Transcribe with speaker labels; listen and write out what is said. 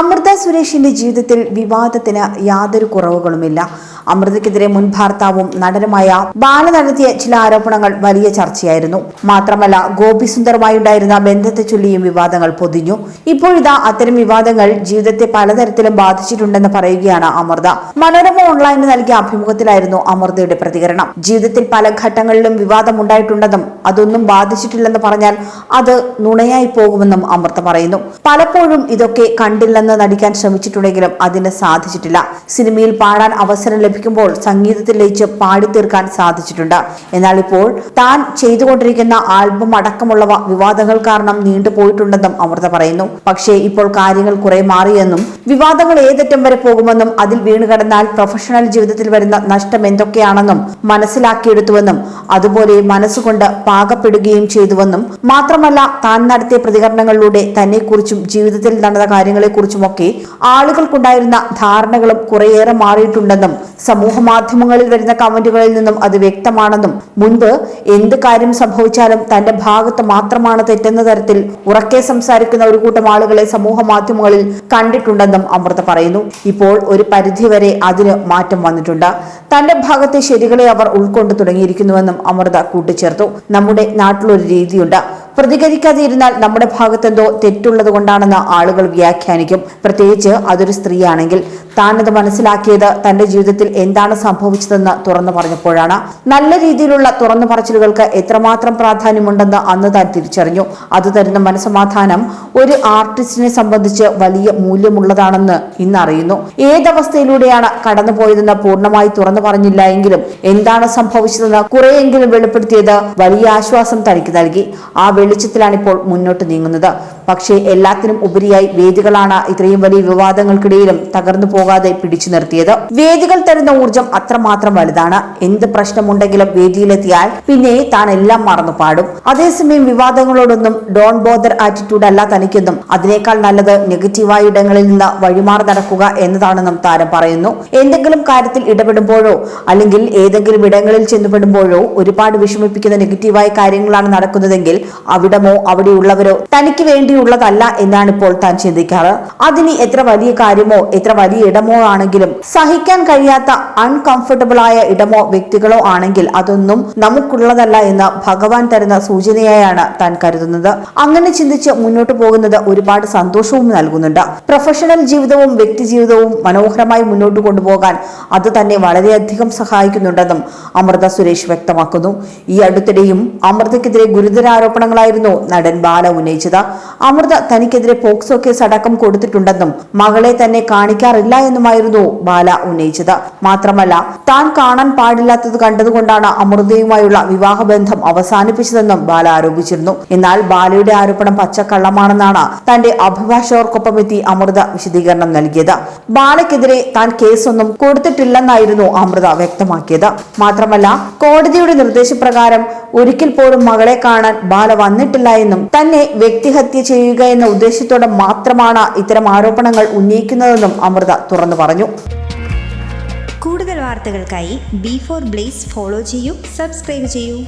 Speaker 1: അമൃത സുരേഷിന്റെ ജീവിതത്തിൽ വിവാദത്തിന് യാതൊരു കുറവുകളുമില്ല. അമൃതയ്ക്കെതിരെ മുൻ ഭർത്താവും നടനുമായ ബാല നടത്തിയ ചില ആരോപണങ്ങൾ വലിയ ചർച്ചയായിരുന്നു. മാത്രമല്ല ഗോപി ഉണ്ടായിരുന്ന ബന്ധത്തെ ചൊല്ലിയും വിവാദങ്ങൾ പൊതിഞ്ഞു. ഇപ്പോഴിതാ അത്തരം വിവാദങ്ങൾ ജീവിതത്തെ പലതരത്തിലും ബാധിച്ചിട്ടുണ്ടെന്ന് പറയുകയാണ് അമൃത. മനോരമ ഓൺലൈനിൽ നൽകിയ അഭിമുഖത്തിലായിരുന്നു അമൃതയുടെ പ്രതികരണം. ജീവിതത്തിൽ പല ഘട്ടങ്ങളിലും വിവാദം ഉണ്ടായിട്ടുണ്ടെന്നും അതൊന്നും ബാധിച്ചിട്ടില്ലെന്ന് പറഞ്ഞാൽ അത് നുണയായി പോകുമെന്നും അമൃത പറയുന്നു. പലപ്പോഴും ഇതൊക്കെ കണ്ടില്ലെന്ന് നടിക്കാൻ ശ്രമിച്ചിട്ടുണ്ടെങ്കിലും അതിന് സാധിച്ചിട്ടില്ല. സിനിമയിൽ പാടാൻ അവസരം ലഭിക്കുമ്പോൾ സംഗീതത്തിൽ ലയിച്ച് പാടിത്തീർക്കാൻ സാധിച്ചിട്ടുണ്ട്. എന്നാൽ ഇപ്പോൾ താൻ ചെയ്തുകൊണ്ടിരിക്കുന്ന ആൽബം അടക്കമുള്ളവ വിവാദങ്ങൾ കാരണം നീണ്ടുപോയിട്ടുണ്ടെന്നും അമൃത പറയുന്നു. പക്ഷേ ഇപ്പോൾ കാര്യങ്ങൾ കുറെ മാറിയെന്നും വിവാദങ്ങൾ ഏതറ്റം വരെ പോകുമെന്നും അതിൽ വീണ് കടന്നാൽ പ്രൊഫഷണൽ ജീവിതത്തിൽ വരുന്ന നഷ്ടം എന്തൊക്കെയാണെന്നും മനസ്സിലാക്കിയെടുത്തുവെന്നും അതുപോലെ മനസ്സുകൊണ്ട് പാകപ്പെടുകയും ചെയ്തുവെന്നും മാത്രമല്ല താൻ നടത്തിയ പ്രതികരണങ്ങളിലൂടെ തന്നെക്കുറിച്ചും ജീവിതത്തിൽ നടന്ന കാര്യങ്ങളെക്കുറിച്ചുമൊക്കെ ആളുകൾക്കുണ്ടായിരുന്ന ധാരണകളും കുറേയേറെ മാറിയിട്ടുണ്ടെന്നും സമൂഹ മാധ്യമങ്ങളിൽ വരുന്ന കമന്റുകളിൽ നിന്നും അത് വ്യക്തമാണെന്നും മുൻപ് എന്ത് കാര്യം സംഭവിച്ചാലും തന്റെ ഭാഗത്ത് മാത്രമാണ് തെറ്റെന്ന തരത്തിൽ ഉറക്കെ സംസാരിക്കുന്ന ഒരു കൂട്ടം ആളുകളെ സമൂഹ മാധ്യമങ്ങളിൽ കണ്ടിട്ടുണ്ടെന്നും അമൃത പറയുന്നു. ഇപ്പോൾ ഒരു പരിധിവരെ അതിന് മാറ്റം വന്നിട്ടുണ്ട്. തന്റെ ഭാഗത്തെ ശരികളെ അവർ ഉൾക്കൊണ്ടു തുടങ്ങിയിരിക്കുന്നുവെന്നും അമൃത കൂട്ടിച്ചേർത്തു. നമ്മുടെ നാട്ടിലൊരു രീതിയുണ്ട്. പ്രതികരിക്കാതെ ഇരുന്നാൽ നമ്മുടെ ഭാഗത്തെന്തോ തെറ്റുള്ളത് കൊണ്ടാണെന്ന് ആളുകൾ വ്യാഖ്യാനിക്കും. പ്രത്യേകിച്ച് അതൊരു സ്ത്രീയാണെങ്കിൽ. താനത് മനസ്സിലാക്കിയത് തന്റെ ജീവിതത്തിൽ എന്താണ് സംഭവിച്ചതെന്ന് തുറന്നു പറഞ്ഞപ്പോഴാണ്. നല്ല രീതിയിലുള്ള തുറന്നു പറച്ചിലുകൾക്ക് എത്രമാത്രം പ്രാധാന്യമുണ്ടെന്ന് അന്ന് താൻ തിരിച്ചറിഞ്ഞു. അത് തരുന്ന മനസമാധാനം ഒരു ആർട്ടിസ്റ്റിനെ സംബന്ധിച്ച് വലിയ മൂല്യമുള്ളതാണെന്ന് ഇന്ന് അറിയുന്നു ഏതവസ്ഥയിലൂടെയാണ് കടന്നുപോയതെന്ന് പൂർണമായി തുറന്നു പറഞ്ഞില്ല എങ്കിലും എന്താണ് സംഭവിച്ചതെന്ന് കുറെയെങ്കിലും വെളിപ്പെടുത്തിയത് വലിയ ആശ്വാസം തനിക്ക് നൽകി. ആ വെളിച്ചത്തിലാണ് ഇപ്പോൾ മുന്നോട്ട് നീങ്ങുന്നത്. പക്ഷേ എല്ലാത്തിനും ഉപരിയായി വേദികളാണ് ഇത്രയും വലിയ വിവാദങ്ങൾക്കിടയിലും തകർന്നു പോകാതെ പിടിച്ചു നിർത്തിയത്. വേദികൾ തരുന്ന ഊർജം അത്രമാത്രം വലുതാണ്. എന്ത് പ്രശ്നമുണ്ടെങ്കിലും വേദിയിലെത്തിയാൽ പിന്നെ താൻ എല്ലാം മറന്നു പാടും. അതേസമയം വിവാദങ്ങളോടൊന്നും ഡോൺ ബോദർ ആറ്റിറ്റ്യൂഡ് അല്ല തനിക്കെന്നും അതിനേക്കാൾ നല്ലത് നെഗറ്റീവായ ഇടങ്ങളിൽ നിന്ന് വഴിമാറി നടക്കുക എന്നതാണെന്നും താരം പറയുന്നു. എന്തെങ്കിലും കാര്യത്തിൽ ഇടപെടുമ്പോഴോ അല്ലെങ്കിൽ ഏതെങ്കിലും ഇടങ്ങളിൽ ചെന്നുപെടുമ്പോഴോ ഒരുപാട് വിഷമിപ്പിക്കുന്ന നെഗറ്റീവായ കാര്യങ്ങളാണ് നടക്കുന്നതെങ്കിൽ അവിടമോ അവിടെയുള്ളവരോ തനിക്ക് വേണ്ടിയുള്ളതല്ല എന്നാണ് ഇപ്പോൾ താൻ ചിന്തിക്കാറ്. അതിന് എത്ര വലിയ കാര്യമോ എത്ര വലിയ ഇടമോ ആണെങ്കിലും സഹിക്കാൻ കഴിയാത്ത അൺകംഫർട്ടബിൾ ആയ ഇടമോ വ്യക്തികളോ ആണെങ്കിൽ അതൊന്നും നമുക്കുള്ളതല്ല എന്ന് ഭഗവാൻ തരുന്ന സൂചനയായാണ് താൻ കരുതുന്നത്. അങ്ങനെ ചിന്തിച്ച് മുന്നോട്ട് പോകുന്നത് ഒരുപാട് സന്തോഷവും നൽകുന്നുണ്ട്. പ്രൊഫഷണൽ ജീവിതവും വ്യക്തി ജീവിതവും മനോഹരമായി മുന്നോട്ട് കൊണ്ടുപോകാൻ അത് തന്നെ വളരെയധികം സഹായിക്കുന്നുണ്ടെന്നും അമൃത സുരേഷ് വ്യക്തമാക്കുന്നു. ഈ അടുത്തിടെയും അമൃതയ്ക്കെതിരെ ഗുരുതര ആരോപണങ്ങളായിരുന്നു നടൻ ബാല ഉന്നയിച്ചത്. അമൃത തനിക്കെതിരെ പോക്സോ കേസ് അടക്കം കൊടുത്തിട്ടുണ്ടെന്നും മകളെ തന്നെ കാണിക്കാറില്ല എന്നുമായിരുന്നു ബാല ഉന്നയിച്ചത്. മാത്രമല്ല താൻ കാണാൻ പാടില്ലാത്തത് കണ്ടതുകൊണ്ടാണ് അമൃതയുമായുള്ള വിവാഹബന്ധം അവസാനിപ്പിച്ചതെന്നും ബാല ആരോപിച്ചിരുന്നു. എന്നാൽ ബാലയുടെ ആരോപണം പച്ചക്കള്ളമാണെന്നാണ് തന്റെ അഭിഭാഷകർക്കൊപ്പം എത്തി അമൃത വിശദീകരണം നൽകിയത്. ബാലയ്ക്കെതിരെ താൻ കേസൊന്നും കൊടുത്തിട്ടില്ലെന്നായിരുന്നു അമൃത വ്യക്തമാക്കിയത്. മാത്രമല്ല കോടതിയുടെ നിർദ്ദേശപ്രകാരം ഒരിക്കൽ പോലും മകളെ കാണാൻ ബാല വന്നിട്ടില്ല എന്നും തന്നെ വ്യക്തിഹത്യ ചെയ്യുക എന്ന ഉദ്ദേശത്തോടെ മാത്രമാണ് ഇത്തരം ആരോപണങ്ങൾ ഉന്നയിക്കുന്നതെന്നും അമൃത തുറന്നു പറഞ്ഞു.
Speaker 2: കൂടുതൽ വാർത്തകൾക്കായി ബി ഫോർ ബ്ലേസ് ഫോളോ ചെയ്യൂ സബ്സ്ക്രൈബ് ചെയ്യൂ.